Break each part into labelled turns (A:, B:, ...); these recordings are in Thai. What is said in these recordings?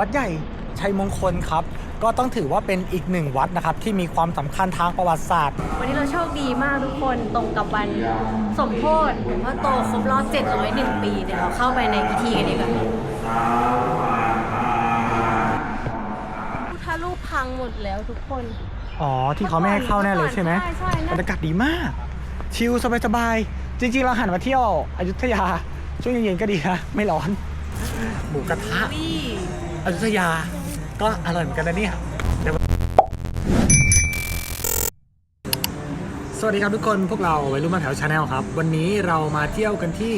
A: วัดใหญ่ชัยมงคลครับ ก็ต้องถือว่าเป็นอีกหนึ่งวัดนะครับ ที่มีความสำคัญทางประวัติศาสตร์
B: วันนี้เราโชคดีมากทุกคนตรงกับวันสมโพธิหลวงพ่อโตครบรอบ 701 ปีเดี๋ยวเราเข้าไปในพิธีกันดีกว่าพุทธรูปพังหมดแล้วทุกคน
A: อ๋อ ที่เขาไม่ให้เข้าแน่เลยใช่ไหม
B: ใช่ใช่นะ
A: บรรยากาศดีมาก ชิลสบายๆจริงๆ เราหันมาเที่ยวอยุธยาช่วงเย็นๆก็ดีนะไม่ร้อนหมูกระทะ
B: นี่
A: อยุธยา ก็อร่อยเหมือนกันนะเนี่ยเดี๋ยวสวัสดีครับทุกคนพวกเราวัยรุ่นมาแถวชาแนลครับ วันนี้เรามาเที่ยวกันที่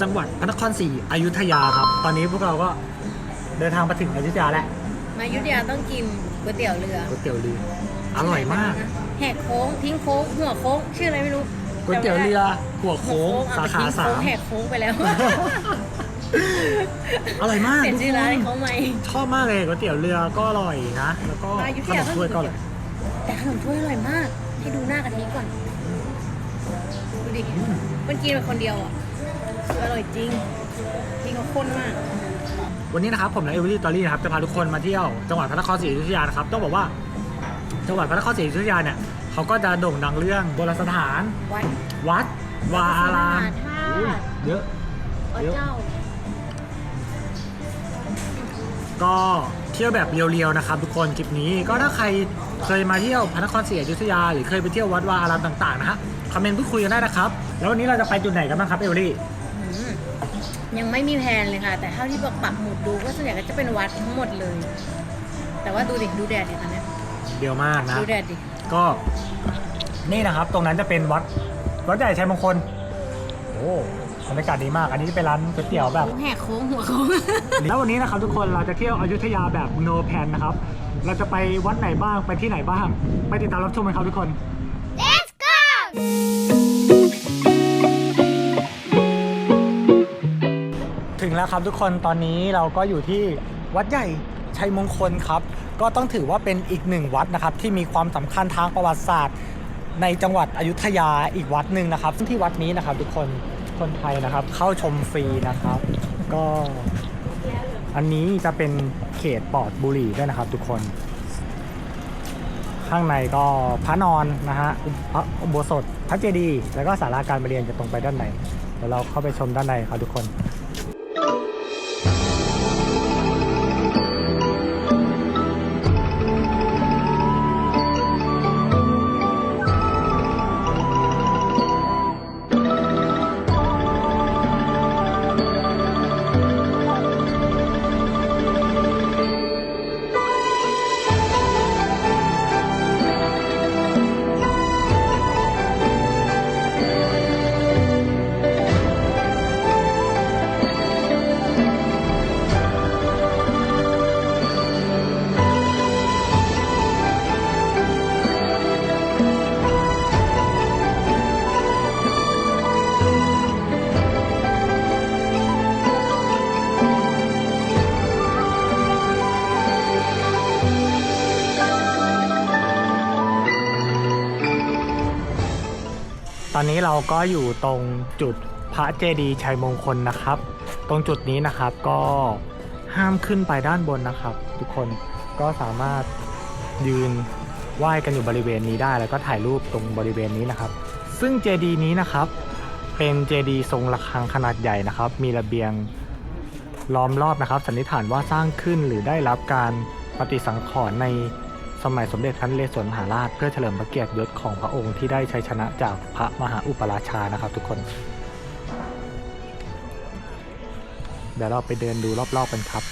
A: จังหวัดพระนครศรีอยุธยาครับ ตอนนี้พวกเราก็เดินทางมาถึงอยุธยาแล้ว
B: มาอยุธยาต้องกินก๋วยเตี๋ยวเรือ
A: ก๋วยเตี๋ยวเรืออร่อยมาก
B: แหกโค้งทิ้งโค้งหัวโค้งชื่ออะไรไม่รู้
A: ก๋วยเตี๋ยวเรือหัว
B: หัว
A: โค้ง
B: เอ
A: สา
B: ไป
A: ขา
B: ทิ้ง
A: สา
B: โค้ง
A: ม
B: แหกโค้งไปแล้ว
A: อร่อยมาก
B: เปลี่ยน
A: ทุก
B: ชื่อ
A: ค
B: ร้านให้
A: น
B: เขาใหม่
A: ชอบมากเลยก๋วยเตี๋ยวเรือก็อร่อยนะ แล้วก็
B: มาอยุธ
A: ขน
B: ยาม
A: ถ้วยก็อร่อย
B: แต่ขนมถ้วยอร่อยมาก ให้ดูหน้ากะทิก่อน ดูดิมันกินไปคนเดียวอะคืออร่อยจริงจริงเขาข้นมาก
A: วันนี้นะครับผมและเอเวอรี่ตอรี่นะครับจะพาทุกคนมาเที่ยวจังหวัดพระนครศรีอยุธยานะครับต้องบอกว่าจังหวัดพระนครศรีอยุธยาเนี่ยเขาก็จะโด่งดังเรื่องโบราณสถาน
B: วัด
A: วัดวาอาราม
B: พระธา
A: อุ้ย
B: ตุ
A: เยอะ
B: พระเจ้า
A: ก็เที่ยวแบบเรียวๆนะครับทุกคนคลิปนี้ก็ถ้าใครเคยมาเที่ยวพระนครศรีอยุธยา หรือเคยไปเที่ยววัดวาอารามต่างๆนะฮะคอมเมนต์พูดคุยกันได้นะครับ แล้ววันนี้เราจะไปจุดไหนกันบ้างครับเอเวอรี่
B: อืมยังไม่มีแผนเลยค่ะ แต่เท่าที่บอกปักหมุดดูก็ส่วนใหญ่ก็จะเป็นวัดทั้งหมดเลย แต่ว่าดูดิดูแดดดิตอนเนี้ย
A: เดียวมากนะ
B: ดูแดดดิ
A: ก็นี่นะครับ ตรงนั้นจะเป็นวัดวัดใหญ่ชัยมงคล โอ้ บรรยากาศดีมาก อันนี้จะเป็นร้านก๋วยเตี๋ยวแบบ
B: แหกโค้งหัวโค้ง
A: แล้ววันนี้นะครับทุกคนเราจะเที่ยวอยุธยาแบบ no plan นะครับ เราจะไปวัดไหนบ้างไปที่ไหนบ้าง ไปติดตามรับชมกันครับทุกคน
C: Let's go!
A: ถึงแล้วครับทุกคนตอนนี้เราก็อยู่ที่วัดใหญ่ชัยมงคลครับ ก็ต้องถือว่าเป็นอีกหนึ่งวัดนะครับ ที่มีความสำคัญทางประวัติศาสตร์ ในจังหวัดอยุธยาอีกวัดหนึ่งนะครับซึ่งที่วัดนี้นะครับทุกคน คนไทยนะครับ เข้าชมฟรีนะครับ ก็อันนี้จะเป็นเขตปลอดบุหรี่ด้วยนะครับ ทุกคน ข้างในก็พระนอนนะฮะอุพระอุโบสถพระเจดีย์แล้วก็ศาลาการประเรียนจะตรงไปด้านในเดี๋ยวเราเข้าไปชมด้านในครับทุกคน อนนี้เราก็อยู่ตรงจุดพระเจดีย์ชัยมงคลนะครับ ตรงจุดนี้นะครับก็ห้ามขึ้นไปด้านบนนะครับ ทุกคนก็สามารถยืนไหว้กันอยู่บริเวณนี้ได้แล้วก็ถ่ายรูปตรงบริเวณนี้นะครับ ซึ่งเจดีย์นี้นะครับ เป็นเจดีย์ทรงระฆังขนาดใหญ่นะครับ มีระเบียงล้อมรอบนะครับ สันนิษฐานว่าสร้างขึ้นหรือได้รับการปฏิสังขรณ์ใน สมัยสมเด็จท่านเลสวนมหาราชเพื่อเฉลิมพระเกียรติยศของพระองค์ที่ได้ชัยชนะจากพระมหาอุปราชานะครับทุกคน เดี๋ยวเราไปเดินดูรอบๆกันครับ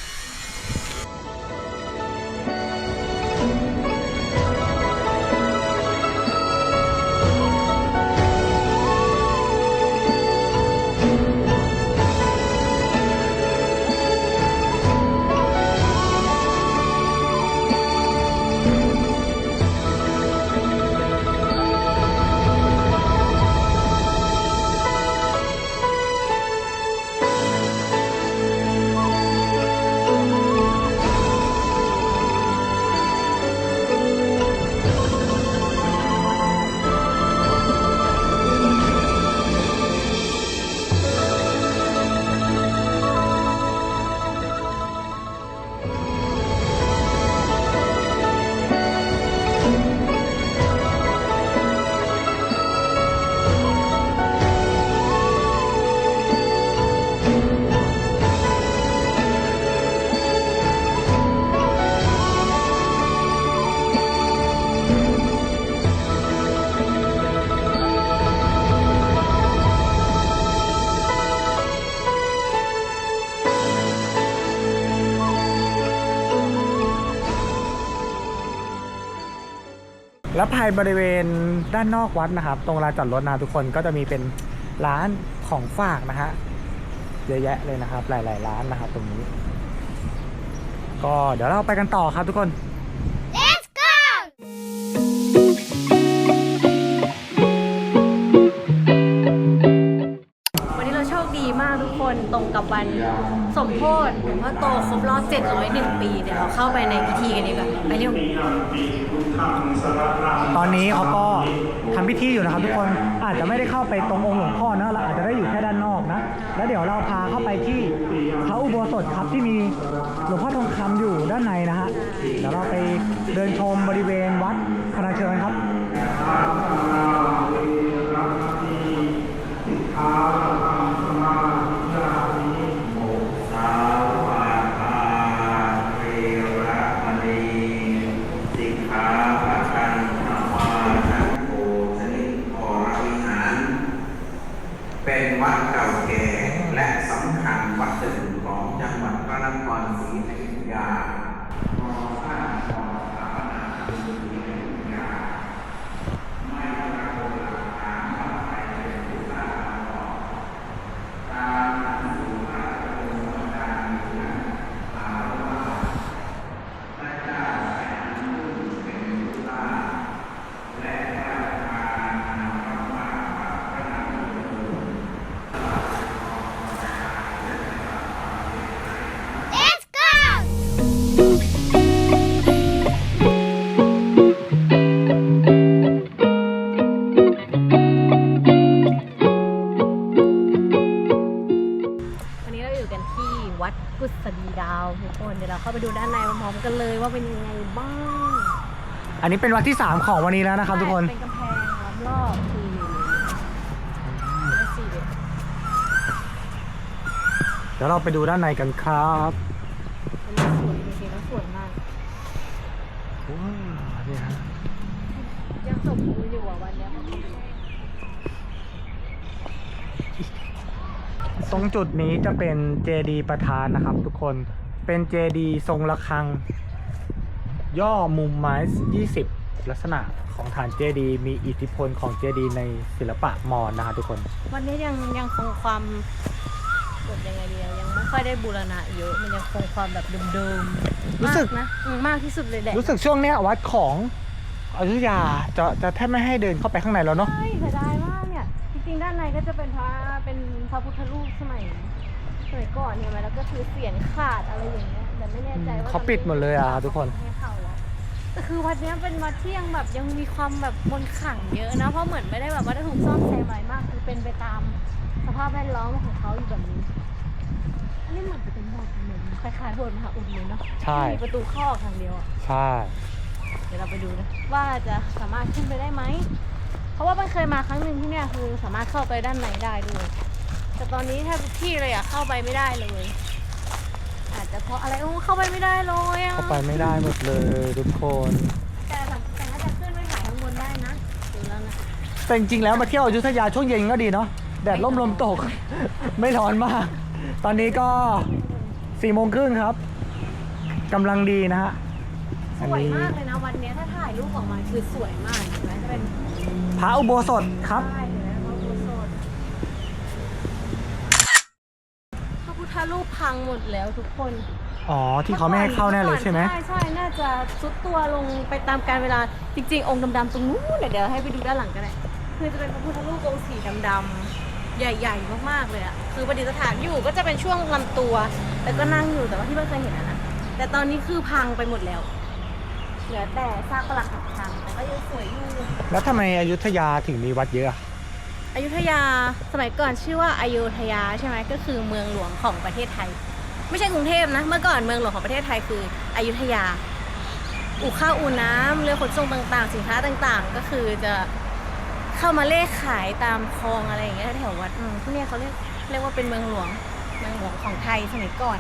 A: แล้วภายบริเวณด้านนอกวัดนะครับ ตรงลานจอดรถนะทุกคนก็จะมีเป็นร้านของฝากนะฮะเยอะแยะเลยนะครับ หลาย ๆ ร้านนะครับตรงนี้ ก็เดี๋ยวเราไปกันต่อครับทุกคน
B: นตรงกับวันสมโพธิหลวงพ่อโตครบรอบ 701 ปีเดี๋ยวเราเข้าไปในพิธีกันดีกว่าไปเร็ว
A: ตอนนี้เขาก็ทำพิธีอยู่นะครับทุกคนอาจจะไม่ได้เข้าไปตรงองค์หลวงพ่อนะเราอาจจะได้อยู่แค่ด้านนอกนะ แล้วเดี๋ยวเราพาเข้าไปที่พระอุโบสถครับที่มีหลวงพ่อทองคำอยู่ด้านในนะฮะเดี๋ยวเราไปเดินชมบริเวณวัดพนัเชิญครับ
D: เป็นวัดเก่าแก่และสำคัญวัดหนึ่งของจังหวัดพระนครศรีอยุธยา วัดกุ
B: ศดีดาวทุกคนเดี๋ยวเราเข้าไปดูด้านในพร้อมๆกันเลยว่าเป็นยังไงบ้าง
A: อันนี้เป็นวัดที่ 3 ของวันนี้แล้วนะครับทุกคน
B: เป็นกำแพงล้อมรอบคือและสี่เหลี่ยม
A: เดี๋ยวเราไปดูด้านในกันครับ
B: อันนี้สวยจริงๆแล้วสวยมาก
A: ว้าวนี่ฮะ
B: ยังสมบูรณ์อยู่อะวันเนี้ย
A: ตรงจุดนี้จะเป็นเจดีประธานนะครับ ทุกคนเป็นเจดีทรงระฆัง ย่อมุมไม้20 ลักษณะของฐานเจดีมีอิทธิพลของเจดีในศิลปะมอญนะครับทุกคน
B: วันนี้ยังยังคงความแบบยังไงดีอะยังไม่ค่อยได้บูรณะเยอะมันยังคงความแบบเดิมๆ
A: รู้สึก
B: มากนะอืมมากที่สุดเลยแหละ
A: รู้สึกช่วงเนี้ยวัดของอยุธยาจะจะแทบไม่ให้เดินเข้าไปข้างในแล้วเนาะ
B: ใช่เสียดายมากเนี่ยจ ริงๆ ด้านในก็จะเป็นพระเป็นพระพุทธรูปสมัยสมัยก่อนเนี่ยแล้วก็คือเสียนขาดอะไรอย่างเงี้ยแต่ไม่แน่ใจว่า
A: เขาปิดหมดเลยอะทุกคน
B: ให้เข้าแล้วแต่คือวัดเนี้ยเป็นวัดที่ยังแบบยังมีความแบบมนต์ขลังเยอะนะเพราะเหมือนไม่ได้แบบว่าได้ถูกซ่อมแซมอะไรมาก คือเป็นไปตามสภาพแวดล้อมของเขาอยู่แบบนี้อันนี้เหมือนจะเป็นโบสถ์เหมือนคล้ายๆโบสถ์มหาอุดเลยเนาะ
A: ใช่
B: ที่มีประตูเข้าออกทางเดียวอะ
A: ใช่
B: เดี๋ยวเราไปดูนะว่าจะสามารถขึ้นไปได้ไหม เพราะว่ามันเคยมาครั้งหนึ่งที่เนี่ยคือสามารถเข้าไปด้านในได้ด้วยแต่ตอนนี้แทบทุกที่เลยอะเข้าไปไม่ได้เลย อาจจะเพราะอะไรโอ้เข้าไปไม่ได้เลยอะ
A: เข้าไปไม่ได้หมดเลยทุกคน
B: แต่แต่น่าจะขึ้นไปถ่ายข้างบนได้นะดูแล้วนะ
A: แต่จริงๆแล้วมาเที่ยวอยุธยาช่วงเย็นก็ดีเนาะแดดร่มลมตก ไม่ร้อนมาก ตอนนี้ก็สี่โมงครึ่งครับกำลังดีนะฮะ
B: สวยมากเลยนะวันเนี้ยถ้าถ่ายรูปออกมาคือสวยมากเห็นไหมจะเป็น
A: พระอุโบสถครับ
B: ใช่เห็นไหมพระพุทธรูปพระพุทธรูปพังหมดแล้วทุกคน
A: อ๋อ ที่เขาไม่ให้เข้าแน่เลยใช่ไหม
B: ใช่ใช่น่าจะซุดตัวลงไปตามกาลเวลาจริงๆ องค์ดำๆตรงนู้นเดี๋ยวเดี๋ยวให้ไปดูด้านหลังกันเลยคือจะเป็นพระพุทธรูปองค์สีดำๆใหญ่ๆมากๆเลยอะคือประดิษฐานอยู่ก็จะเป็นช่วงลำตัว แล้วก็นั่งอยู่แต่ว่าที่เพิ่งเคยเห็นอะนะแต่ตอนนี้คือพังไปหมดแล้ว เหลือแต่ซากปรักหักพังแต่ก็ยังสวยอยู่
A: แล้วทำไมอยุธยาถึงมีวัดเยอะอะ
B: อยุธยาสมัยก่อนชื่อว่าอายุทยาใช่ไหมก็คือเมืองหลวงของประเทศไทย ไม่ใช่กรุงเทพนะ เมื่อก่อนเมืองหลวงของประเทศไทยคืออยุธยา อู่ข้าวอู่น้ำเรือขนส่งต่างๆ สินค้าต่างๆ ก็คือจะเข้ามาเล่ขายตามคลองอะไรอย่างเงี้ยแถววัดอืมที่เนี่ยเขาเรียกเรียกว่าเป็นเมืองหลวงเมืองหลวงของไทยสมัยก่อน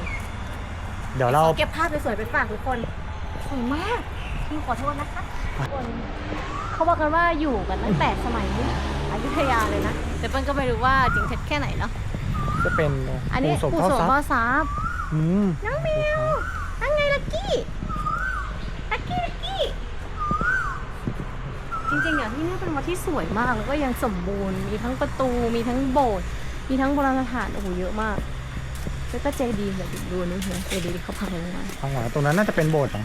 A: เดี๋ยวเรา
B: ขอเก็บภาพสวยๆไปฝากทุกคนสวยมาก พี่ขอโทษนะคะทุกคนเขาบอกกันว่าอยู่กันตั้งแต่สมัยอยุธยาเลยนะ แต่เปิ้ลก็ไม่รู้ว่าจริงเท็จแค่ไหนเนาะ
A: จะเป็น
B: อันนี้
A: ปู่
B: ปู่
A: โส
B: โส
A: ม
B: ม
A: พ่
B: พ่
A: อ
B: อ
A: ซับ
B: ซับ
A: อืม
B: น้องแมวนั่งไงลักกี้ลักกี้ลักกี้ที่สวยมากแล้วก็ยังสมบูรณ์ มีทั้งประตู มีทั้งโบสถ์ มีทั้งโบราณสถาน โอ้โห เยอะมาก แล้วก็เจดีย์แบบดูนี่เห็นเจดีย์ที่เขาพังลงมา
A: ข้างหลังตรงนั้นน่าจะเป็นโบสถ์เหรอ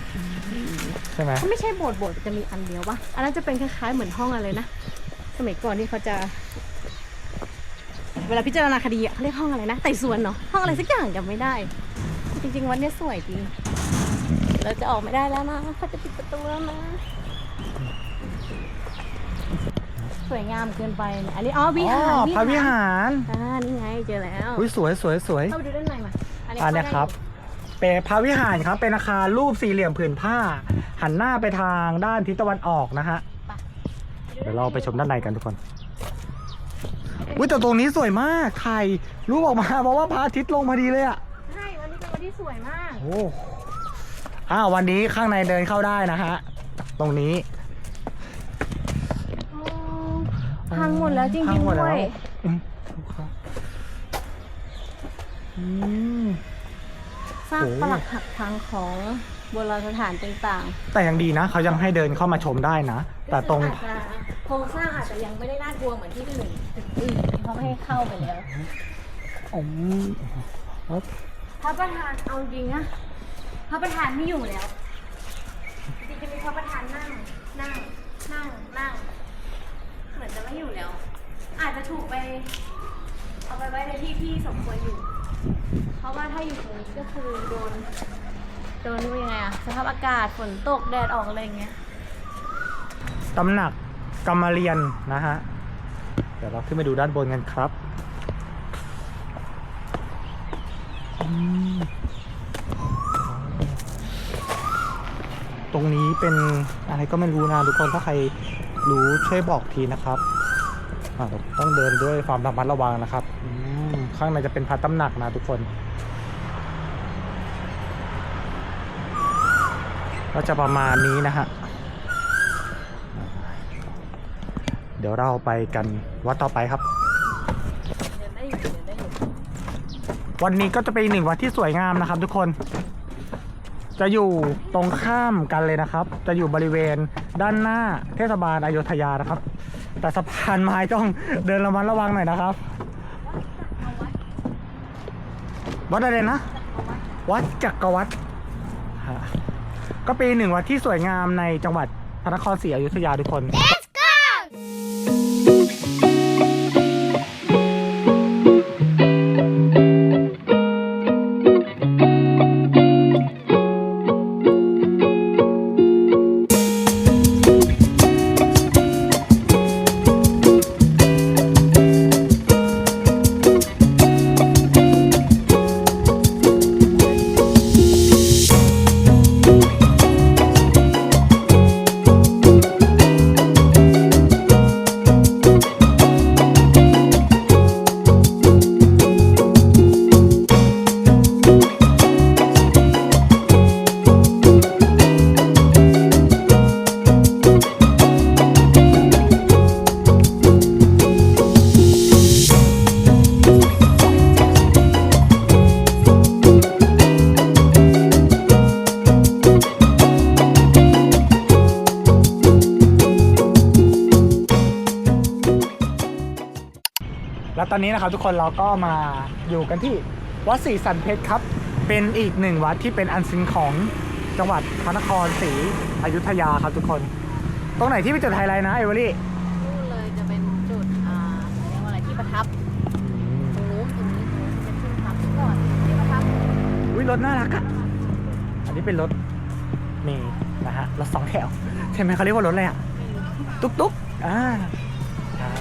A: ใช่ไหม
B: เขาไม่ใช่โบสถ์โบสถ์จะมีอันเดียวปะอันนั้นจะเป็นคล้ายๆเหมือนห้องอะไรนะสมัยก่อนที่เขาจะ เวลาพิจารณาคดีอะเขาเรียกห้องอะไรนะไต่สวนเนาะห้องอะไรสักอย่างจำไม่ได้ จริงๆวันนี้สวยจริงเราจะออกไม่ได้แล้วนะเขาจะปิดประตูแล้วนะ ส วยงามเกินไปเนี่ยอันนี้อ๋อวิ
A: อ๋อ
B: หาร
A: พระวิหาร
B: อ่านี่ไงเจอแล้ว
A: อุ้ยสวยสวยสวย
B: เข้าไปดูด้านในมา
A: อันเนี้ยครับเป็นพระวิหารครับเป็นอาคารรูปสี่เหลี่ยมผืนผ้า หันหน้าไปทางด้านทิศตะวันออกนะฮะเดี๋ยวเราไปชมด้านในกันทุกคนอุ้ยแต่ตรงนี้สวยมากถ่ายรูปออกมาเพราะว่าพระอาทิตย์ลงพอดีเลยอะ
B: ใช่วันนี้เป็นวันที่สวยมาก
A: โอ้อ้าววันนี้ข้างในเดินเข้าได้นะฮะตรงนี้
B: โอ้ พังหมดแล้วจริ
A: พั
B: ง
A: หม
B: ๆ
A: แล้
B: ด้วย
A: อืมอืม
B: สร้าง
A: โอ้
B: ปรักหักพังของโบราณสถานต่าง
A: แต่ยังดีนะเขายังให้เดินเข้ามาชมได้นะ
B: ๆ
A: แต่ตรง
B: ก็คืออาจจะโครงสร้างอาจจะยังไม่ได้น่ากลัวเหมือนที่อื่นตึกอื่นที่เขาไม่ให้เข้าไปแล้ว
A: อืม
B: พระประธานเอาจริงนะพระประธานไม่อยู่แล้วจริงๆจะมีพระประธานนั่งนั่งนั่งนั่ง เหมือนจะไม่อยู่แล้ว อาจจะถูกไป เอาไปไว้ในที่ที่สมควรอยู่ เพราะว่าถ้าอยู่ตรงนี้ก็คือโดน โดนยังไงอะสภาพอากาศฝนตกแดดออกอะไรอย่างเงี้ย
A: ตำหนักกรรมเรียนนะฮะ เดี๋ยวเราขึ้นไปดูด้านบนกันครับอืมตรงนี้เป็นอะไรก็ไม่รู้นะทุกคนถ้าใครรู้ช่วยบอกทีนะครับ ต้องเดินด้วยความระมัดระวังนะครับข้างในจะเป็นพระตำหนักนะทุกคนก็จะประมาณนี้นะฮะเดี๋ยวเราไปกันวัดต่อไปครับ วันนี้ก็จะเป็นหนึ่งวัดที่สวยงามนะครับ ทุกคน จะอยู่ตรงข้ามกันเลยนะครับ จะอยู่บริเวณด้านหน้าเทศบาลอโยธยานะครับ แต่สะพานไม้ต้องเดินระมัดระวังหน่อยนะครับ วัดอะไรนะ วัดจักรวรรดิก็เป็นหนึ่งวัดที่สวยงามในจังหวัดพระนครศรีอยุธยาทุกคน นนี้นะครับทุกคนเราก็มาอยู่กันที่วัดศรีสันเพชรครับ เป็นอีกหนึ่งวัดที่เป็นอันซินของจังหวัดพระนครศรีอยุธยาครับทุกคน ตรงไหนที่เป็นจุดไฮไลท์นะเอเวอรี่
B: นู่นเลยจะเป็นจุดอ่าเรียกว่าอะไรที่ประทับตรงนู้นตรงนี้ตรงนี้เป็นที่ประทับก่อนที่ประทับ
A: อุ้ยรถน่ารักอะอันนี้เป็นรถเมย์นะฮะรถสองแถวใช่ไหมเขาเรียกว่ารถอะไรอะตุ๊กตุ๊กอ่าอ่า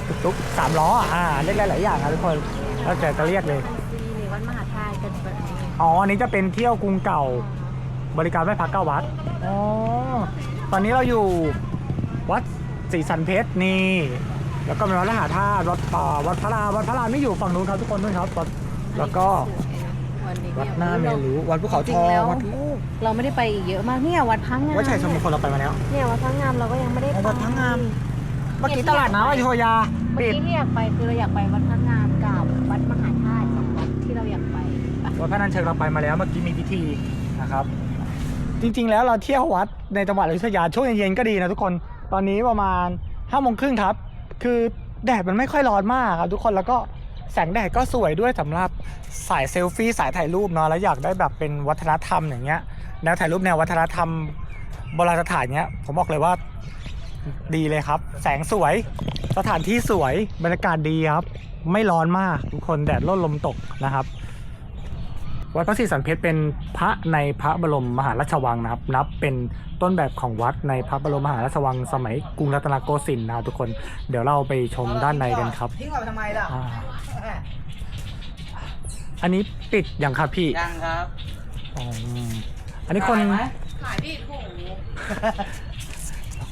A: ตุ๊กตุ๊กสามล้ออะอ่าเรียกได้หลายอย่างนะทุกคนแล้วแต่จะเรียกเลย
B: อันซีหรือวัดมหาธาตุกันแบบนี้
A: อ๋อ อันนี้จะเป็นเที่ยวกรุงเก่า บริการไหว้พระเก้าวัด อ๋อ ตอนนี้เราอยู่วัดศรีสันเพชรนี่ แล้วก็เป็นวัดมหาธาตุวัดป่าวัดพระรามวัดพระรามนี่อยู่ฝั่งนู้นครับทุกคนด้วยครับวัดแล้วก็
B: วันนี้
A: วัดหน้าเมรุวัดภูเขาทองวัดลูก
B: เราไม่ได้ไปอีกเยอะมากเนี่ยวัดพังงาม
A: วัดชัยชมงคลเราไปมาแล้ว
B: เนี่ยวัดพังงามเราก็ยังไม่ได้ไป
A: วัดพระงาม เมื่อกี้ตลาดน้ำอโยธยา
B: เมื่อ
A: ปิด
B: กี้ที่อยากไปคือเราอยากไปวัดพังงามกับวัดมหาธาตุสองวัดที่เราอยากไปไป
A: วัดพระนันเชิงเราไปมาแล้วเมื่อกี้มีพิธีนะครับ จริงๆแล้วเราเที่ยววัดในจังหวัดอยุธยาช่วงเย็นๆก็ดีนะทุกคนตอนนี้ประมาณ5้าโมงครึ่งครับ คือแดดมันไม่ค่อยร้อนมากครับทุกคนแล้วก็แสงแดดก็สวยด้วยสำหรับสายเซลฟี่สายถ่ายรูปเนาะแล้วอยากได้แบบเป็นวัฒนธรรมอย่างเงี้ยแนวถ่ายรูปแนววัฒนธรรมโบราณสถานเงี้ยผมบอกเลยว่า ดีเลยครับ แสงสวย สถานที่สวย บรรยากาศดีครับ ไม่ร้อนมากทุกคนแดดร่นลมตกนะครับ วัดพระศรีสันเพชรเป็นพระในพระบรมมหาราชวังนะครับ นับเป็นต้นแบบของวัดในพระบรมมหาราชวังสมัยกรุงรัตนโกสินทร์นะครับทุกคน เดี๋ยวเราไปชมด้านในกันครับ
E: ทิ้งเราไปทำไมล่ะ
A: อ่า อันนี้ปิดอย่างครับพี่
E: ยังครับ
A: อ๋ออันนี้คน
E: ขายไหม
B: ขายดิถูก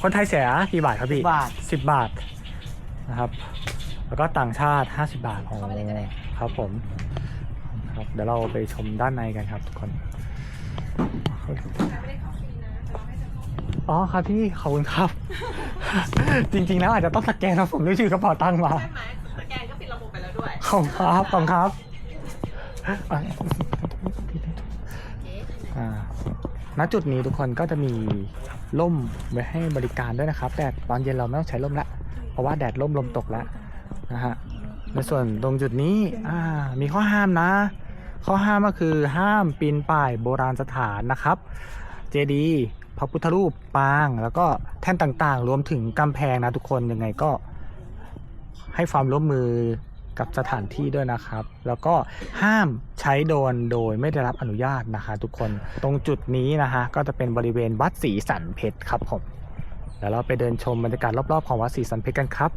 A: คนไทยเสียกี่บาทครับพี่
E: 10บาท
A: สิบบาทนะครับ แล้วก็ต่างชาติห้าสิบาทอ๋อครับผมครับเดี๋ยวเราไปชมด้านในกันครับทุกคน อ๋อครับพี่ขอบคุณครับ จริงๆแล้วอาจจะต้องสแกนนะผมด้วยชื่อกระเป๋าตังค์มา
B: ใช่ไหมสแกนก็ปิดระบบไปแล้วด้วย
A: ขอบคุณครับขอบคุณครับอ่าณจุดนี้ทุกคนก็จะมี ร่มไว้ให้บริการด้วยนะครับ แต่ตอนเย็นเราไม่ต้องใช้ร่มละ เพราะว่าแดดร่มลมตกแล้วนะฮะ ในส่วนตรงจุดนี้มีข้อห้ามนะ ข้อห้ามก็คือห้ามปีนป่ายโบราณสถานนะครับ เจดีย์พระพุทธรูปปาง แล้วก็แท่นต่างๆ รวมถึงกำแพงนะทุกคนยังไงก็ให้ความร่วมมือ กับสถานที่ด้วยนะครับ แล้วก็ห้ามใช้โดนโดยไม่ได้รับอนุญาตนะคะทุกคนตรงจุดนี้นะฮะก็จะเป็นบริเวณวัดศรีสันเพชรครับผมแล้วเราไปเดินชมบรรยากาศรอบๆของวัดศรีสันเพชรกันครับ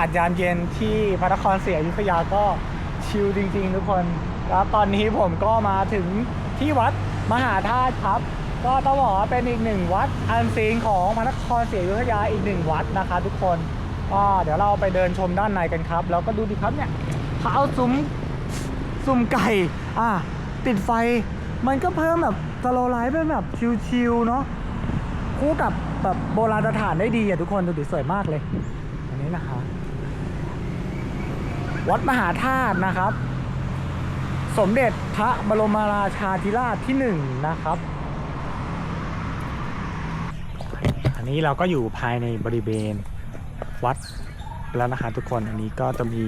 A: ากาศยามเย็นที่พระนครศรีอยุธยาก็ชิลจริงๆ ทุกคน แล้วตอนนี้ผมก็มาถึงที่วัดมหาธาตุครับ ก็ต้องบอกว่าเป็นอีกหนึ่งวัดอันซีนของพระนครศรีอยุธยาอีกหนึ่งวัดนะคะ ทุกคนก็เดี๋ยวเราไปเดินชมด้านในกันครับ แล้วก็ดูดิครับเนี่ยเขาเอาซุ้มซุ้มไก่อะติดไฟ มันก็เพิ่มแบบสโลไลฟ์เป็นแบบชิลๆเนาะคู่กับแบบโบราณสถานได้ดีอะทุกคนดูดิสวยมากเลย อันนี้นะคะ วัดมหาธาตุนะครับ สมเด็จพระบรมราชาธิราชที่หนึ่งนะครับ อันนี้เราก็อยู่ภายในบริเวณวัดแล้วนะคะทุกคนอันนี้ก็จะมี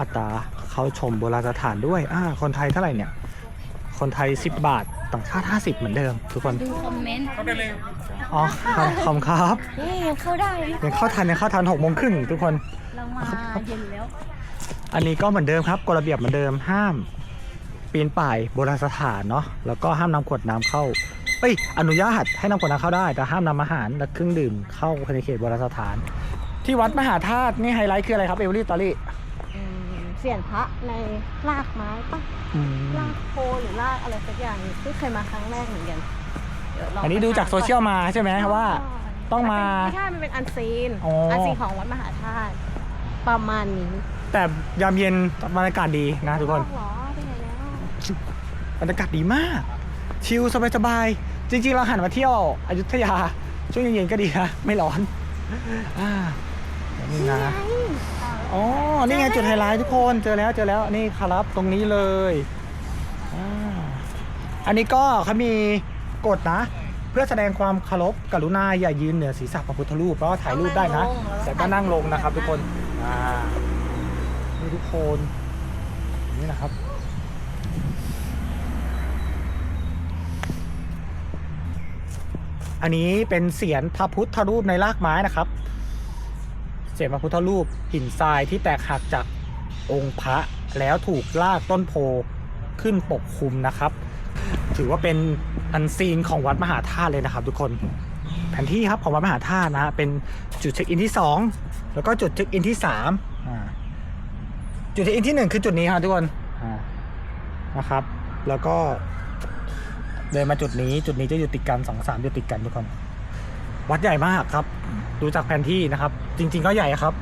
A: อัตราเข้าชมโบราณสถานด้วยอ่าคนไทยเท่าไหร่เนี่ย คนไทย 10 บาทต่างชาติ50 เหมือนเดิม ทุกคน
B: ดูคอมเมนต์
A: อ๋อครับขอบคุณครับ
B: เฮ้ยยังเข้าได้
A: ยังเข้าทันยังเข้าทันหกโมงครึ่งทุกคน
B: เรามาเย็นแล้ว
A: อันนี้ก็เหมือนเดิมครับกฎระเบียบเหมือนเดิมห้ามปีนป่ายโบราณสถานเนาะแล้วก็ห้ามนำขวดน้ำเข้าเอ้ยอนุญาตให้นำขวดน้ำเข้าได้ แต่ห้ามนำอาหารและเครื่องดื่มเข้าในเขตโบราณสถาน ที่วัดมหาธาตุนี่ไฮไลท์คืออะไรครับเอเวอรี่ตอรี่
B: เสียนพระในรากไม้ปะรากโพหรือรากอะไรสักอย่างที่เคยมาครั้งแรกเหมือนกันเดี๋ยวลง
A: อันนี้ดูจากโซเชียลมาใช่ไหมว่า ต้องมา
B: ไม่ใช่มันเป็นอันซีน
A: อ๋ออั
B: อันซีนของวัดมหาธาตุประมาณนี้
A: แต่ยามเย็นบรรยากาศดีนะทุกคน
B: หรอไปไหนแล้ว
A: บรรยากาศดีมาก ชิลสบายๆจริง ๆ เราหันมาเที่ยวอยุธยา ช่วงเย็นๆก็ดีนะไม่ร้อนอ่านี่นะอ๋อนี่ไงจุดไฮไลท์ทุกคนเจอแล้วเจอแล้วนี่ครับตรงนี้เลยอ่าอันนี้ก็เขามีกฎนะ เพื่อแสดงความเคารพกรุณาอย่ายืนเหนือศีรษะพระพุทธรูปเพราะว่าถ่ายรูปได้นะ แต่ก็นั่งลงนะครับทุกคนอ่า นี่ทุกคนนี่นะครับอันนี้เป็นเสียนพระพุทธรูปในรากไม้นะครับ เสียนพระพุทธรูปหินทรายที่แตกหักจากองค์พระแล้วถูกลากต้นโพขึ้นปกคลุมนะครับ ถือว่าเป็นอันซีนของวัดมหาธาตุเลยนะครับทุกคน แผนที่ครับของวัดมหาธาตุนะฮะเป็นจุดเช็คอินที่ 2 แล้วก็จุดเช็คอินที่3อ่า จุดเช็คอินที่1คือจุดนี้ครับทุกคนอ่านะครับ แล้วก็เดินมาจุดนี้ จุดนี้จะอยู่ติดกันสองสามอยู่ติดกันทุกคน วัดใหญ่มากครับ ดูจากแผนที่นะครับ จริง ๆ ก็ใหญ่ครับ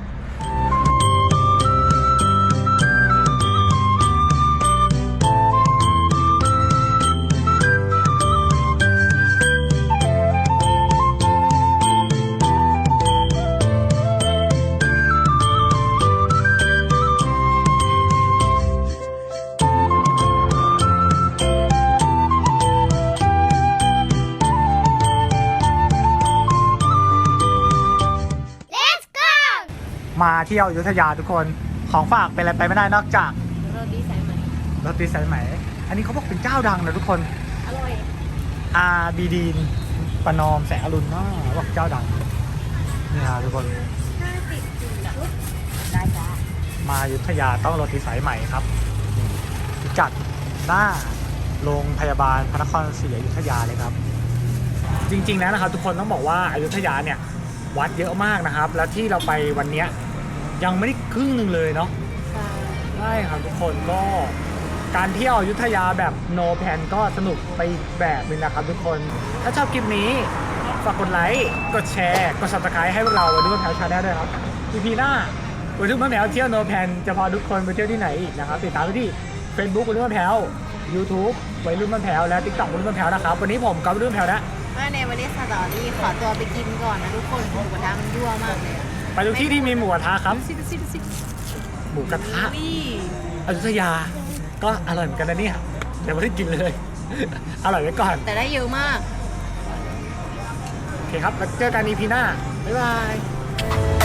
A: เที่ยวอยุธยาทุกคนของฝากเป็นอะไรไปไม่ได้นอกจาก
B: โรตีสายไหม
A: โรตีสายไหม อันนี้เขาบอกเป็นเจ้าดังนะทุกคน
B: อร่อย
A: อาบีดีนประนอมแสงอรุณมากบอกเจ้าดังนี่ฮะทุกคน
B: ได้จ้า
A: มาอยุธยาต้องโรตีสายใหม่ครับนี่พิกัดหน้าโรงพยาบาลพระนครศรีอยุธยาเลยครับ จริงๆแล้วนะครับ ทุกคนต้องบอกว่าอายุธยาเนี่ยวัดเยอะมากนะครับ แล้วที่เราไปวันเนี้ย ยังไม่ได้ครึ่งหนึ่งเลยเนาะใช่ครับทุกคนก็การเที่ยวอยุธยาแบบโนแพนก็สนุกไปอีกแบบหนึงนะครับทุกคน ถ้าชอบคลิปนี้ ฝากกดไลค์ กดแชร์ กด subscribe ให้พวกเราวันนี้วันแถวชาแนลด้วยครับ EP หน้าวันทุกมะแถวเที่ยวโนแพนจะพาทุกคนไปเที่ยวที่ไหนอีกนะครับ ติดตามไปที่ Facebook วันนี้มะแถว YouTube วัยรุ่นมะแถวและ TikTok วันนี้มะแถวนะครับ วันนี้ผมกับวัยรุ่นมะแถวนะ
B: ว่าในวันนี้สตอรี่ขอตัวไปกินก่อนนะทุกคนหมูกระทะมันยั่วมากเลยอะ
A: ไปทุกที่ที่มีหมูกระทะครับ หมูกระทะอยุธยา ก็อร่อยเหมือนกันนะเนี่ยแต่ไม่ได้กินเลย อร่อยไว้ก่อน
B: แต่ได้เยอะมาก
A: โอเคครับ แล้วเจอกันอีพีหน้า บ๊ายบาย